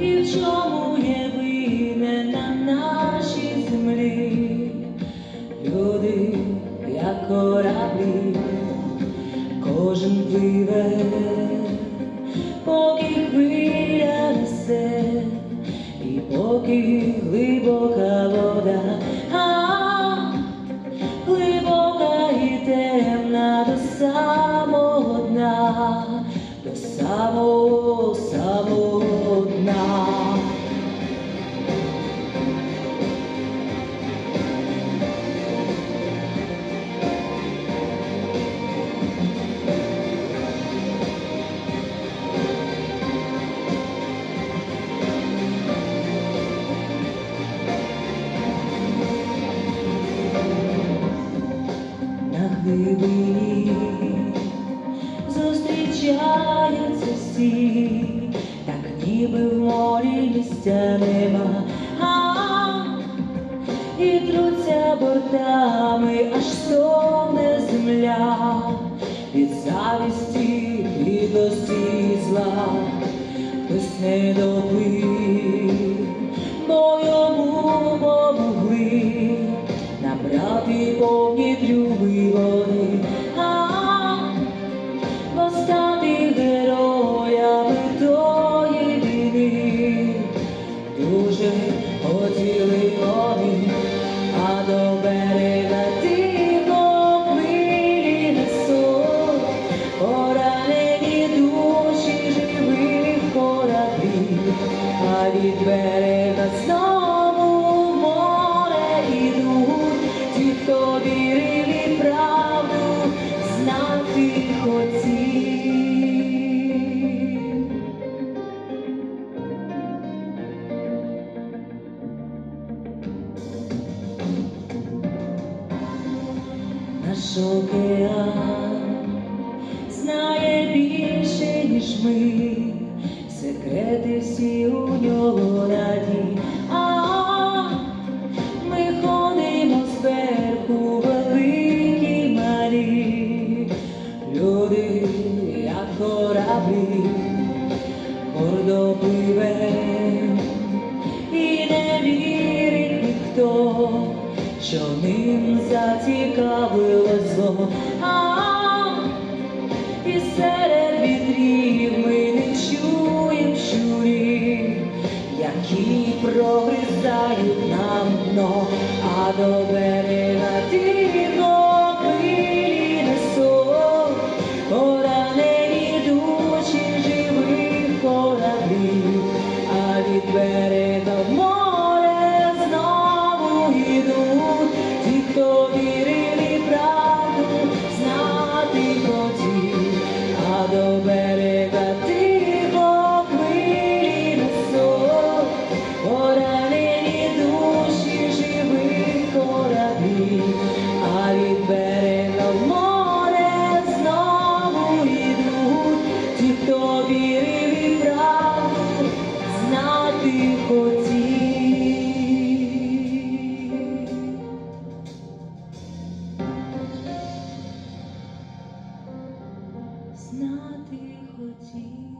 і в чому є винен на нашій землі, люди, як кораблі, кожен пливе, поки хвиля несе, і поки глибока вода. Зустрічаються всі, так ніби в морі місця нема, і труться бортами, аж стогне земля. Від завісті, підлості зла, хтось не доплив, бо йому помогли набрати повні трюби а Наш океан знає більше, ніж ми, секрети всі у нього раді, а які прогризають нам дно, а до берега тихо 情。